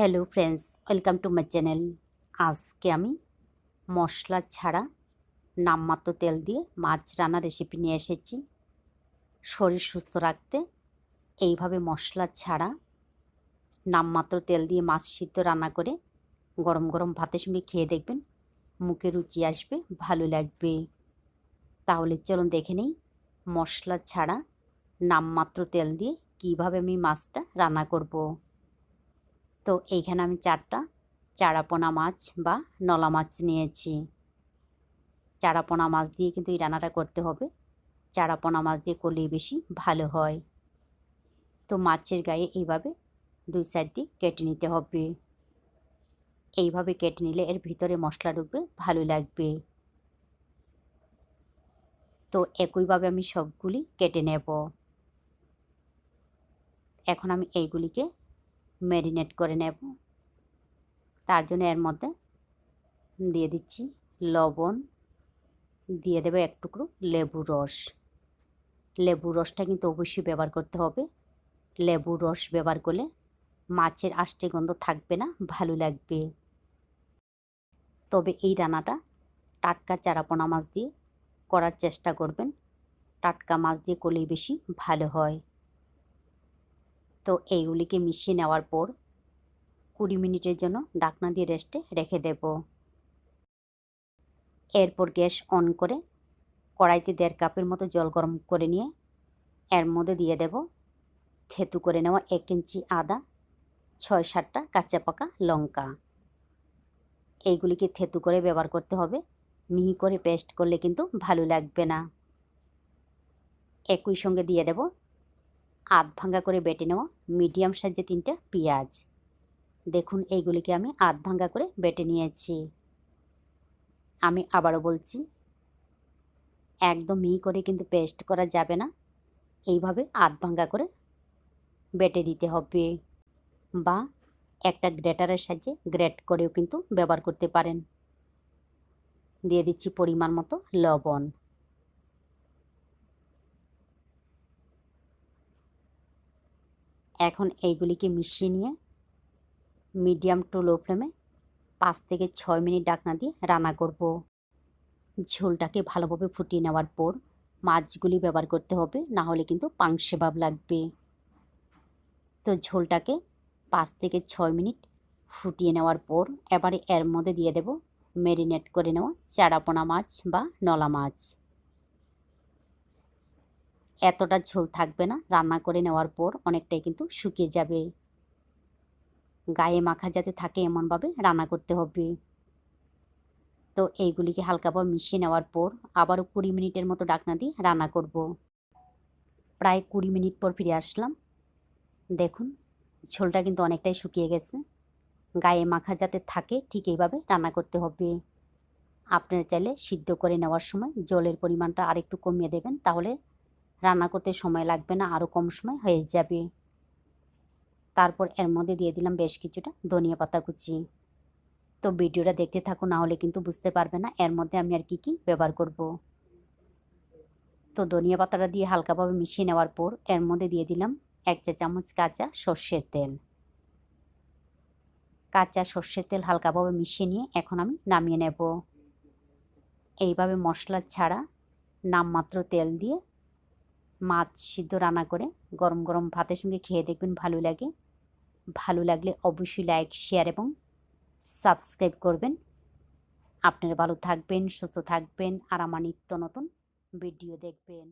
Hello friends welcome to my channel আজকে আমি মশলা ছাড়া নামমাত্র তেল দিয়ে মাছ রান্নার রেসিপি নিয়ে এসেছি। শরীর সুস্থ রাখতে এইভাবে মশলা ছাড়া নামমাত্র তেল দিয়ে মাছ সিদ্ধ রান্না করে গরম গরম ভাতের সঙ্গে খেয়ে দেখবেন, মুখে রুচি আসবে, ভালো লাগবে। তাহলে চলুন দেখে নেই মশলা ছাড়া নামমাত্র তেল দিয়ে কীভাবে আমি মাছটা রান্না করব। তো এইখানে আমি চারটা। চারাপোনা মাছ বা নলা মাছ নিয়েছি। চারাপোনা মাছ দিয়ে কিন্তু এই রান্নাটা করতে হবে। চারাপোনা মাছ দিয়ে করলেই বেশি ভালো হয়। তো মাছের গায়ে এইভাবে দুই সাইড দিয়ে কেটে নিতে হবে। এইভাবে কেটে নিলে এর ভিতরে মশলা ঢুকবে, ভালো লাগবে। তো একইভাবে আমি সবগুলি কেটে নেব। এখন আমি এইগুলিকে ম্যারিনেট করে নেব। তার জন্য এর মধ্যে দিয়ে দিচ্ছি লবণ, দিয়ে দেবো এক টুকরো লেবু রস। লেবু রসটা কিন্তু অবশ্যই ব্যবহার করতে হবে। লেবু রস ব্যবহার করলে মাছের আষ্টে গন্ধ থাকবে না, ভালো লাগবে। তবে এই রান্নাটা টাটকা চারাপোনা মাছ দিয়ে করার চেষ্টা করবেন। টাটকা মাছ দিয়ে করলেই বেশি ভালো হয়। তো এইগুলিকে মিশিয়ে নেওয়ার পর কুড়ি মিনিটের জন্য ডাকনা দিয়ে রেস্টে রেখে দেব। এরপর গ্যাস অন করে কড়াইতে দেড় কাপের মতো জল গরম করে নিয়ে এর মধ্যে দিয়ে দেব থেতু করে নেওয়া এক ইঞ্চি আদা, ছয় সাতটা কাঁচা পাকা লঙ্কা। এইগুলিকে থেতু করে ব্যবহার করতে হবে। মিহি করে পেস্ট করলে কিন্তু ভালো লাগবে না। একই সঙ্গে দিয়ে দেব আধ ভাঙ্গা করে বেটে নেওয়া মিডিয়াম সাইজে তিনটা পেঁয়াজ। দেখুন, এইগুলিকে আমি আধ ভাঙ্গা করে বেটে নিয়েছি। আমি আবারও বলছি, একদম মিহি করে কিন্তু পেস্ট করা যাবে না। এইভাবে আধ ভাঙ্গা করে বেটে দিতে হবে বা একটা গ্রেটারের সাহায্যে গ্রেট করেও কিন্তু ব্যবহার করতে পারেন। দিয়ে দিচ্ছি পরিমাণ মতো লবণ। এখন এইগুলিকে মিশিয়ে নিয়ে মিডিয়াম টু লো ফ্লেমে পাঁচ থেকে ছয় মিনিট ডাকনা দিয়ে রান্না করব। ঝোলটাকে ভালোভাবে ফুটিয়ে নেওয়ার পর মাছগুলি ব্যবহার করতে হবে, না হলে কিন্তু পাংশে ভাব লাগবে। তো ঝোলটাকে পাঁচ থেকে ছয় মিনিট ফুটিয়ে নেওয়ার পর এবারে এর মধ্যে দিয়ে দেব ম্যারিনেট করে নেওয়া চারাপোনা মাছ বা নলা মাছ। এতটা ঝোল থাকবে না। রান্না করে নেওয়ার পর অনেকটাই কিন্তু শুকিয়ে যাবে। গায়ে মাখা যাতে থাকে এমনভাবে রান্না করতে হবে। তো এইগুলিকে হালকাভাবে মিশিয়ে নেওয়ার পর আবারও কুড়ি মিনিটের মতো ডাকনা দিয়ে রান্না করব। প্রায় কুড়ি মিনিট পর ফিরে আসলাম। দেখুন, ঝোলটা কিন্তু অনেকটাই শুকিয়ে গেছে। গায়ে মাখা যাতে থাকে ঠিক এইভাবে রান্না করতে হবে। আপনারা চাইলে সিদ্ধ করে নেওয়ার সময় জলের পরিমাণটা আরেকটু কমিয়ে দেবেন, তাহলে রান্না করতে সময় লাগবে না আরও কম সময় হয়ে যাবে। তারপর এর মধ্যে দিয়ে দিলাম বেশ কিছুটা ধনিয়া পাতা কুচি। তো ভিডিওটা দেখতে থাকো, না হলে কিন্তু বুঝতে পারবে না এর মধ্যে আমি আর কি কি ব্যবহার করব। তো ধনিয়া পাতাটা দিয়ে হালকাভাবে মিশিয়ে নেওয়ার পর এর মধ্যে দিয়ে দিলাম এক চা চামচ কাঁচা সর্ষের তেল। কাঁচা সর্ষের তেল হালকাভাবে মিশিয়ে নিয়ে এখন আমি নামিয়ে নেব। এইভাবে মশলা ছাড়া নামমাত্র তেল দিয়ে মাছ সিদ্ধ রান্না করে গরম গরম ভাতের সঙ্গে খেয়ে দেখবেন ভালো লাগে। ভালো লাগলে অবশ্যই লাইক শেয়ার এবং সাবস্ক্রাইব করবেন। আপনারা ভালো থাকবেন, সুস্থ থাকবেন আর আমার নিত্য নতুন ভিডিও দেখবেন।